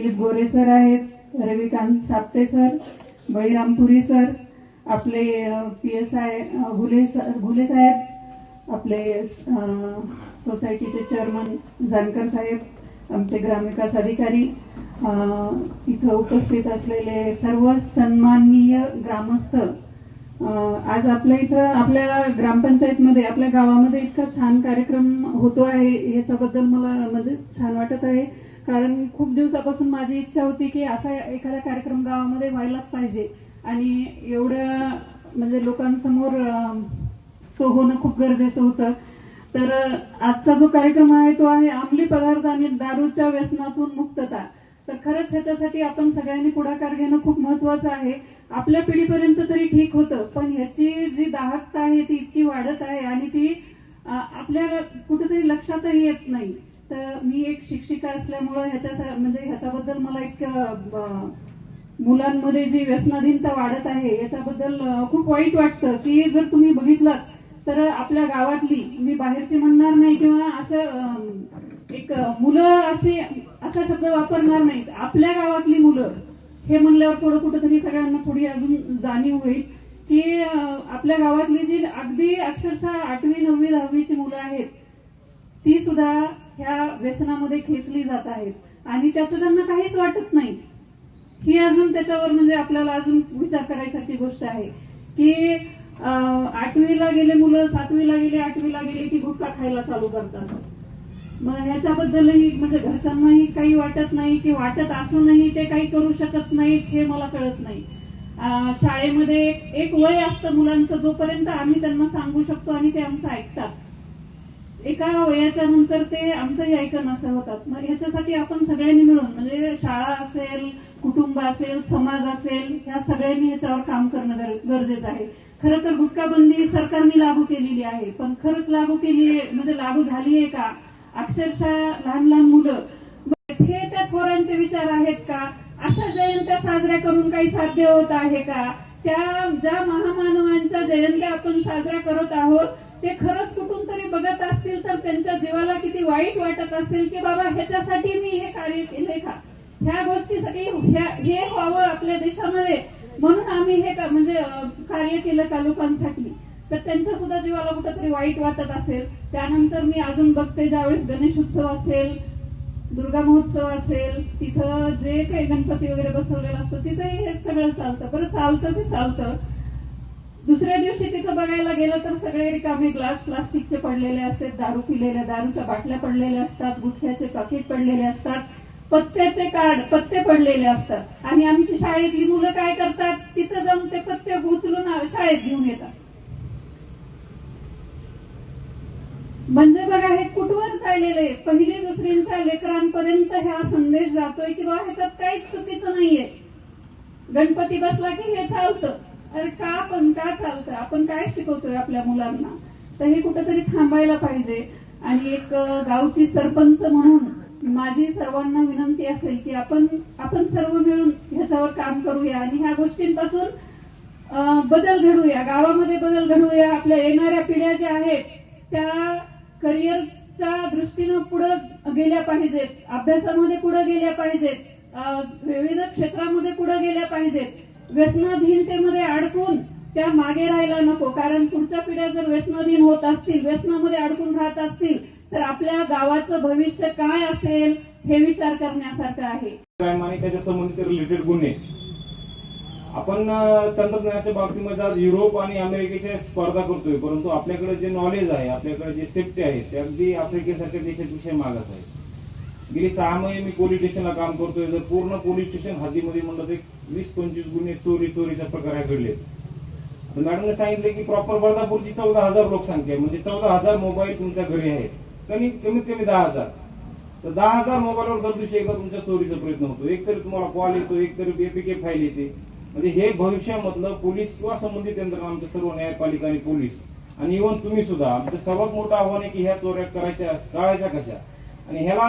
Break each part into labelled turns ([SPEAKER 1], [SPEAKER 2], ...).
[SPEAKER 1] Dilip Gore sir आहेत Ravikant Sapte sir Baliram Puri sir आपले P S I Ghule Ghule साहेब आपले सोसायटीचे चेअरमन जानकर साहेब आमचे ग्रामविकास अधिकारी इथं उपस्थित असलेले सर्व सन्माननीय ग्रामस्थ आज आपल्या इथं आपल्या ग्रामपंचायतमध्ये आपल्या गावामध्ये इतका छान कार्यक्रम होतो आहे याच्याबद्दल मला म्हणजे छान वाटत आहे. कारण खूप दिवसापासून माझी इच्छा होती की असा एखादा कार्यक्रम गावामध्ये व्हायलाच पाहिजे. आणि एवढ्या म्हणजे लोकांसमोर तो होणं खूप गरजेचं होतं. तर आजचा जो कार्यक्रम आहे तो आहे अंमली पदार्थ आणि दारूच्या व्यसनातून मुक्तता. तर खरंच ह्याच्यासाठी आपण सगळ्यांनी पुढाकार घेणं खूप महत्वाचं आहे. आपल्या पिढीपर्यंत तरी ठीक होतं पण ह्याची जी दाहकता आहे ती इतकी वाढत आहे आणि ती आपल्या कुठेतरी लक्षातही येत नाही. तर मी एक शिक्षिका असल्यामुळं ह्याच्या म्हणजे ह्याच्याबद्दल मला एक मुलांमध्ये जी व्यसनाधीनता वाढत आहे याच्याबद्दल खूप वाईट वाटतं की जर तुम्ही बघितलं तर आपल्या गावातली मी बाहेरची म्हणणार नाही किंवा असं एक मुलं असे असा शब्द वापरणार नाहीत. आपल्या गावातली मुलं हे म्हणल्यावर थोडं कुठंतरी सगळ्यांना थोडी अजून जाणीव होईल की आपल्या गावातली जी अगदी अक्षरशः आठवी नववी दहावीची मुलं आहेत ती सुद्धा ह्या व्यसनामध्ये खेचली जात आहेत. आणि त्याचं त्यांना काहीच वाटत नाही. ही अजून त्याच्यावर म्हणजे आपल्याला अजून विचार करायसारखी गोष्ट आहे. की आठवीला गेले मुलं सातवीला गेले आठवीला गेले की गुटखा खायला चालू करतात. मग ह्याच्याबद्दलही म्हणजे घरच्यांनाही काही वाटत नाही की वाटत असूनही ते काही करू शकत नाहीत हे मला कळत नाही. शाळेमध्ये एक वय असतं मुलांचं जोपर्यंत आम्ही त्यांना सांगू शकतो आणि ते आमचं ऐकतात. एका वयाच्या नंतर ते आमचंही ऐकन असं होतात. मग ह्याच्यासाठी आपण सगळ्यांनी मिळून म्हणजे शाळा असेल कुटुंब असेल समाज असेल ह्या सगळ्यांनी ह्याच्यावर काम करणं गरजेचं आहे. खरं तर गुटखाबंदी सरकारने लागू केलेली आहे पण खरंच लागू केली आहे म्हणजे लागू झाली आहे का? अक्षरशः लहान लहान मुलं. हे त्या थोरांचे विचार आहेत का? अशा जयंत्या साजऱ्या करून काही साध्य होत आहे का? त्या ज्या महामानवांच्या जयंत्या आपण साजऱ्या करत आहोत ते खरंच कुठून तरी बघत असतील तर त्यांच्या जीवाला किती वाईट वाटत असेल की बाबा ह्याच्यासाठी मी हे कार्य केले का? ह्या गोष्टीसाठी हे व्हावं आपल्या देशामध्ये. म्हणून आम्ही हे म्हणजे कार्य केलं का लोकांसाठी तर त्यांच्या सुद्धा जीवाला कुठंतरी वाईट वाटत असेल. त्यानंतर मी अजून बघते ज्यावेळेस गणेश उत्सव असेल दुर्गा महोत्सव असेल तिथं जे काही गणपती वगैरे बसवलेला असतो तिथंही हे सगळं चालतं. बरं चालतं ते चालतं. दुसऱ्या दिवशी तिथं बघायला गेलं तर सगळे रिकामे ग्लास प्लास्टिकचे पडलेले असतात दारू पिलेल्या दारूच्या बाटल्या पडलेल्या असतात गुटख्याचे पाकिट पडलेले असतात पत्त्याचे कार्ड पत्ते पडलेले असतात. आणि आमची शाळेतली मुलं काय करतात? तिथं जाऊन ते पत्ते उचलून शाळेत घेऊन येतात. म्हणजे बघा हे कुठवर चाललेलं आहे? पहिली दुसरींच्या लेकरांपर्यंत हा संदेश जातोय की बाबा ह्याच्यात काहीच चुकीचं नाहीये. गणपती बसला की हे चालतं. अरे का पण का चालतं आपण काय शिकवतोय आपल्या मुलांना? तर हे कुठेतरी थांबायला पाहिजे. आणि एक गावची सरपंच म्हणून माझी सर्वांना विनंती असेल की आपण आपण सर्व मिळून ह्याच्यावर काम करूया. आणि ह्या गोष्टींपासून बदल घडूया. गावामध्ये बदल घडूया. आपल्या येणाऱ्या पिढ्या ज्या आहेत त्या करिअरच्या दृष्टीनं पुढे गेल्या पाहिजेत. अभ्यासामध्ये पुढे गेल्या पाहिजेत. विविध क्षेत्रामध्ये पुढे गेल्या पाहिजेत. व्यसनाधीनतेमध्ये अडकून त्या मागे राहायला नको. कारण पुढच्या पिढ्या जर व्यसनाधीन होत असतील व्यसनामध्ये अडकून राहत असतील तर आपल्या गावाचं भविष्य काय असेल हे विचार करण्यासारखं आहे.
[SPEAKER 2] क्राईम आणि त्याच्या संबंधित रिलेटेड गुन्हे. आपण तंत्रज्ञानाच्या बाबतीमध्ये आज युरोप आणि अमेरिकेच्या स्पर्धा करतोय परंतु आपल्याकडे जे नॉलेज आहे आपल्याकडे जे सेफ्टी आहे ते अगदी आफ्रिकेसारख्या देशापेक्षा मागास आहे. गेली सहा महिने मी पोलीस स्टेशनला काम करतोय. जर पूर्ण पोलीस स्टेशन हद्दीमध्ये म्हणलं तर एक वीस पंचवीस गुन्हे चोरी चोरीच्या प्रकार घडले. मॅडमने सांगितले की प्रॉपर बर्धापूरची चौदा हजार लोकसंख्या आहे. म्हणजे चौदा हजार मोबाईल तुमच्या घरी आहे. कमी कमीत कमी दहा हजार. तर दहा हजार मोबाईलवर दर दिवशी एकदा तुमच्या चोरीचा प्रयत्न होतो. एक तरी तुम्हाला कॉल येतो एक तरी एपीके फाईल येते. म्हणजे हे भविष्यामधलं पोलीस किंवा संबंधित यंत्रणा आमच्या सर्व न्यायपालिका आणि पोलीस. आणि इव्हन तुम्ही सुद्धा आमचं सर्वात मोठं आव्हान आहे की ह्या चोऱ्या करायच्या टाळायच्या कशा? आणि ह्याला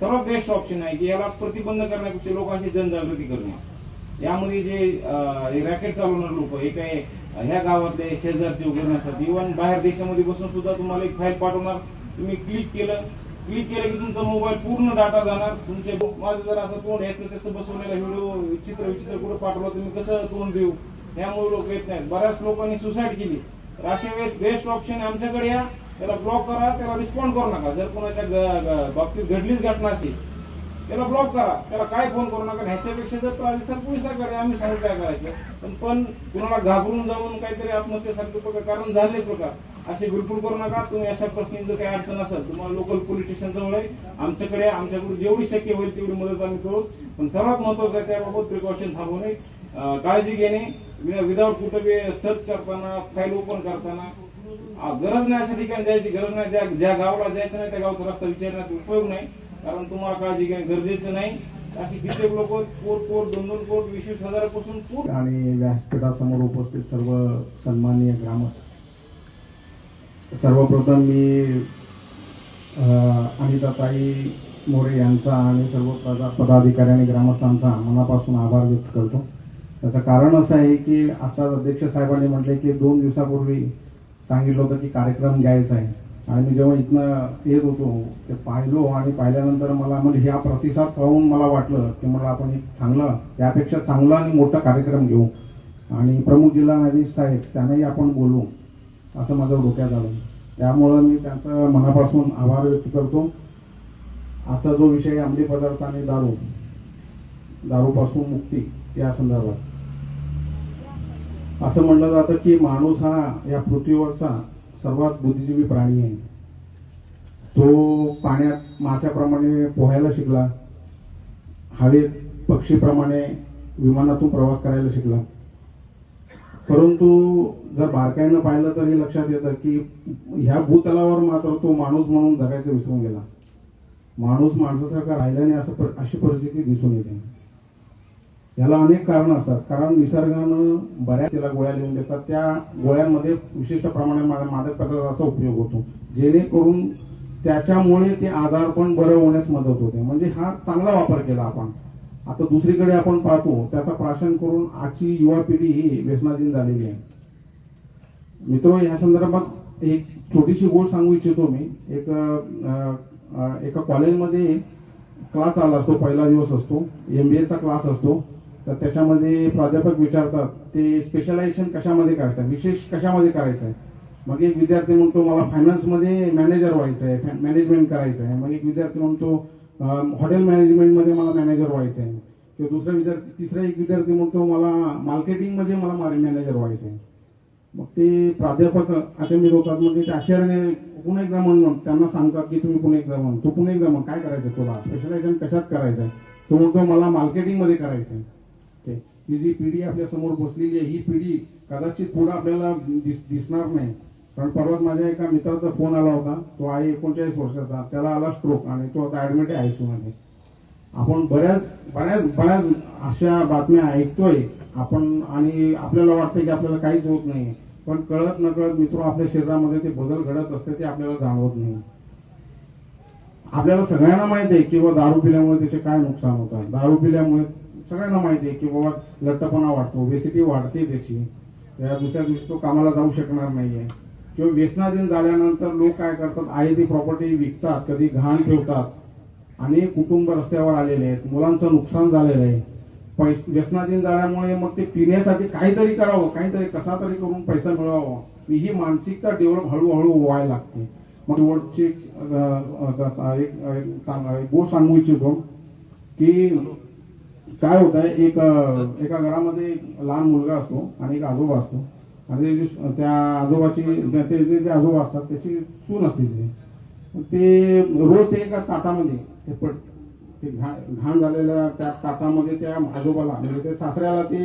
[SPEAKER 2] सर्वात बेस्ट ऑप्शन आहे की याला प्रतिबंध करण्यापेक्षा लोकांची जनजागृती करणं. यामध्ये जे रॅकेट चालवणारे लोक हे काय ह्या गावातले शेजारचे वगैरे नसतात. इव्हन बाहेर देशामध्ये बसून सुद्धा तुम्हाला एक फाईल पाठवणार. तुम्ही क्लिक केलं. क्लिक केलं की तुमचा मोबाईल पूर्ण डाटा जाणार. तुमचे माझं जर असं तोंड याचं त्याचं बसवलेला व्हिडिओ विचित्र विचित्र कुठं पाठवलं तुम्ही कसं तोंड देऊ? यामुळे लोक येत नाहीत. बऱ्याच लोकांनी सुसाईड केली. तर अशा वेळेस बेस्ट ऑप्शन आमच्याकडे या. त्याला ब्लॉक करा त्याला रिस्पॉन्ड करू नका. जर कोणाच्या बाबतीत घडलीच घटना असेल त्याला ब्लॉक करा. त्याला काय फोन करू नका? ह्याच्यापेक्षा जर त्रास असेल पोलिसांकडे आम्ही सांगू काय करायचं? पण पण कुणाला घाबरून जाऊन काहीतरी आत्महत्येसारखे प्रकार कारण झाले प्रकार असे बिलकुल करू नका. तुम्ही अशा प्रश्नी जर काही अडचण असेल तुम्हाला लोकल पोलीस स्टेशन जवळ आहे. आमच्याकडे आमच्याकडून जेवढी शक्य होईल तेवढी मदत आम्ही करू. पण सर्वात महत्वाचं आहे त्याबाबत प्रिकॉशन थांबवणे. काळजी घेणे. विदाऊट कुठं सर्च करताना फाईल ओपन करताना आ, गरज नाही अशा ठिकाणी जायची गरज नाही. ज्या ज्या गावाला जायचं नाही त्या गावचा रस्ता विचारण्यात उपयोग नाही. कारण तुम्हाला काळजी घेणं गरजेचं नाही. अशी कित्येक लोक कोट कोट दोन दोन कोट वीस वीस हजारापासून पूर्ण
[SPEAKER 3] आणि व्यासपीठासमोर उपस्थित सर्व सन्माननीय ग्रामस्थ. सर्वप्रथम मी अं, अनिताताई मोरे यांचा आणि सर्व पदा पदाधिकारी आणि ग्रामस्थांचा मनापासून आभार व्यक्त करतो. त्याचं कारण असं आहे की आता अध्यक्ष साहेबांनी म्हटले की दोन दिवसापूर्वी सांगितलं होतं की कार्यक्रम घ्यायचा आहे. आणि जेव्हा इथनं येत होतो ते पाहिलो आणि पाहिल्यानंतर मला म्हणजे ह्या प्रतिसाद पाहून मला वाटलं की मला आपण एक चांगलं यापेक्षा चांगला आणि मोठा कार्यक्रम घेऊ. आणि प्रमुख जिल्हा न्यायाधीश साहेब त्यांनाही आपण बोलू असं माझं डोक्यात आलं. त्यामुळं मी त्यांचं मनापासून आभार व्यक्त करतो. आजचा जो विषय अंमली पदार्थ आणि दारू दारूपासून मुक्ती या संदर्भात. असं म्हणलं जातं की माणूस हा या पृथ्वीवरचा सर्वात बुद्धिजीवी प्राणी आहे. तो पाण्यात माशाप्रमाणे पोहायला शिकला. हवेत पक्षीप्रमाणे विमानातून प्रवास करायला शिकला. परंतु जर बारकाईनं पाहिलं तर हे लक्षात येतं की ह्या भूतलावर मात्र तो माणूस म्हणून जगायचं विसरून गेला. माणूस माणसासारखा राहिला नाही असं अशी परिस्थिती दिसून येते. याला अनेक कारण असतात. कारण निसर्गानं बऱ्याच त्याला गोळ्या लिहून देतात. त्या गोळ्यांमध्ये विशिष्ट प्रमाणात मादक पदार्थाचा उपयोग होतो. जेणेकरून त्याच्यामुळे ते आजार पण बरं होण्यास मदत होते. म्हणजे हा चांगला वापर केला आपण. आता दुसरीकडे आपण पाहतो त्याचा प्राशन करून आजची युवा पिढी ही व्यसनाधीन झालेली आहे. मित्र या संदर्भात एक छोटीशी गोष्ट सांगू इच्छितो मी. एक एका कॉलेजमध्ये क्लास आला असतो पहिला दिवस असतो. एमबीएचा क्लास असतो. तर त्याच्यामध्ये प्राध्यापक विचारतात ते स्पेशलायझेशन कशामध्ये करायचं आहे? विशेष कशामध्ये करायचं आहे? मग एक विद्यार्थी म्हणतो मला फायनान्समध्ये मॅनेजर व्हायचं आहे मॅनेजमेंट करायचं आहे मग एक विद्यार्थी म्हणतो हॉटेल मॅनेजमेंटमध्ये मला मॅनेजर व्हायचं आहे किंवा दुसरा विद्यार्थी तिसरा एक विद्यार्थी म्हणतो मला मार्केटिंगमध्ये मला मॅनेजर व्हायचं आहे मग ते प्राध्यापक अचंबित होतात. मग ते आचार्याने पुन्हा एकदा म्हणून त्यांना सांगतात की तुम्ही पुन्हा एकदा म्हणून तू पुन्हा एकदा म्हण काय करायचं तुला? स्पेशलायझेशन कशात करायचंय? तो म्हणतो मला मार्केटिंगमध्ये करायचंय. ही जी पिढी आपल्यासमोर बसलेली आहे ही पिढी कदाचित पुढे आपल्याला दिस- दिसणार नाही. कारण परवाच माझ्या एका मित्राचा फोन आला होता. तो आहे एकोणचाळीस वर्षाचा त्याला आला स्ट्रोक आणि तो आता ऍडमिट आहे आयसीयूमध्ये आपण बऱ्याच बऱ्याच बऱ्याच अशा बातम्या ऐकतोय आपण आणि आपल्याला वाटतं की आपल्याला काहीच होत नाही. पण कळत नकळत मित्र आपल्या शरीरामध्ये ते बदल घडत असते ते आपल्याला जाणवत नाही. आपल्याला सगळ्यांना माहीत आहे की दारू पिल्यामुळे त्याचे काय नुकसान होतात. दारू पिल्यामुळे सगळ्यांना माहिती आहे की बाबा लठ्ठपणा वाढतो ओबेसिटी वाढते त्याची. त्या दुसऱ्या दिवशी तो कामाला जाऊ शकणार नाहीये. किंवा व्यसनाधीन झाल्यानंतर लोक काय करतात आहे ती प्रॉपर्टी विकतात कधी घाण ठेवतात आणि कुटुंब रस्त्यावर आलेले आहेत मुलांचं नुकसान झालेलं आहे. पैस व्यसनाधीन झाल्यामुळे मग ते पिण्यासाठी काहीतरी करावं काहीतरी कसा तरी करून पैसा मिळवावा. ही मानसिकता डेव्हलप हळूहळू व्हायला लागते. मग शेवटची एक, अं, एक गोष्ट सांगू इच्छितो की काय होत आहे एक एका घरामध्ये एक लहान मुलगा असतो आणि एक आजोबा असतो. आणि त्या आजोबाची त्या- ते जे ते आजोबा असतात त्याची सून असते ते रोज ते एका ताटामध्ये ते पट ते घा- घाण झालेल्या त्या ताटामध्ये त्या आजोबाला म्हणजे त्या सासऱ्याला ते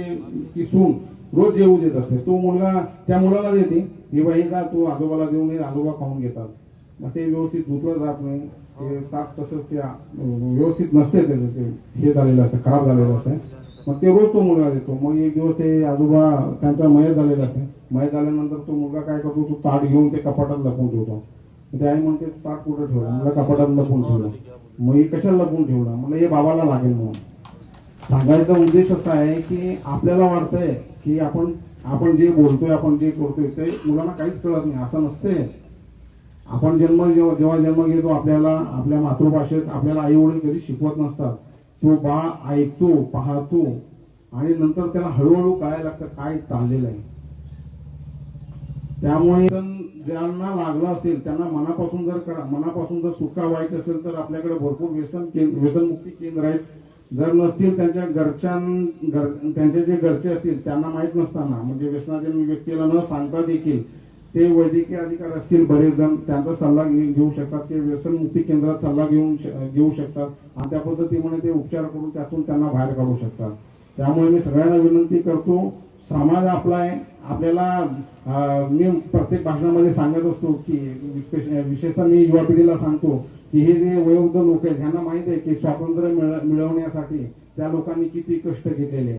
[SPEAKER 3] ती सून रोज जेवू देत असते. तो मुलगा त्या मुलाला देते हे बाई जा तू आजोबाला देऊन नये आजोबा खाऊन घेतात. मग ते व्यवस्थित धुतलं जात नाही. ते ताट तसंच त्या व्यवस्थित नसते त्याचं ते हे झालेलं असतं खराब झालेलं असतं. मग ते रोज तो मुलगा देतो. मग एक दिवस ते आजोबा त्यांचा मयत झालेला असते. मयत झाल्यानंतर तो मुलगा काय करतो? तो ताट घेऊन ते कपाटात लपवून ठेवतो. ते आई म्हणते ताट कुठं ठेवला? मला कपाटात लपवून ठेवला. मग हे कशाला लपवून ठेवला? मला हे बाबाला लागेल म्हणून. सांगायचा उद्देश असा आहे की आपल्याला वाटतंय की आपण आपण जे बोलतोय आपण जे करतोय ते मुलांना काहीच कळत नाही. असं नसते आपण जन्म जेव्हा जेव्हा जन्म घेतो आपल्याला आपल्या मातृभाषेत आपल्याला आई वडील कधी शिकवत नसतात. तो बाळ ऐकतो पाहतो आणि नंतर त्याला हळूहळू कळायला लागतं काय चाललेलं आहे. त्यामुळे ज्यांना लागलं असेल त्यांना मनापासून जर करा- मनापासून जर सुटका व्हायची असेल तर आपल्याकडे भरपूर व्यसन केंद्र व्यसनमुक्ती केंद्र आहेत. जर नसतील त्यांच्या घरच्यां त्यांचे जे घरचे असतील त्यांना माहीत नसताना म्हणजे व्यसनाधीन व्यक्तीला न सांगता देखील ते वैद्यकीय अधिकारी असतील बरेच जण त्यांचा सल्ला घेऊ शकतात. ते व्यसनमुक्ती केंद्रात सल्ला घेऊन घेऊ शकतात. आणि त्या पद्धतीमुळे ते उपचार करून त्यातून त्यांना बाहेर काढू शकतात. त्यामुळे मी सगळ्यांना विनंती करतो समाज आपला आहे. आपल्याला मी प्रत्येक भाषणामध्ये सांगत असतो की विशेषतः मी युवा पिढीला सांगतो की हे जे वयोवृद्ध लोक आहेत ह्यांना माहीत आहे की स्वातंत्र्य मिळवण्यासाठी त्या लोकांनी किती कष्ट घेतलेले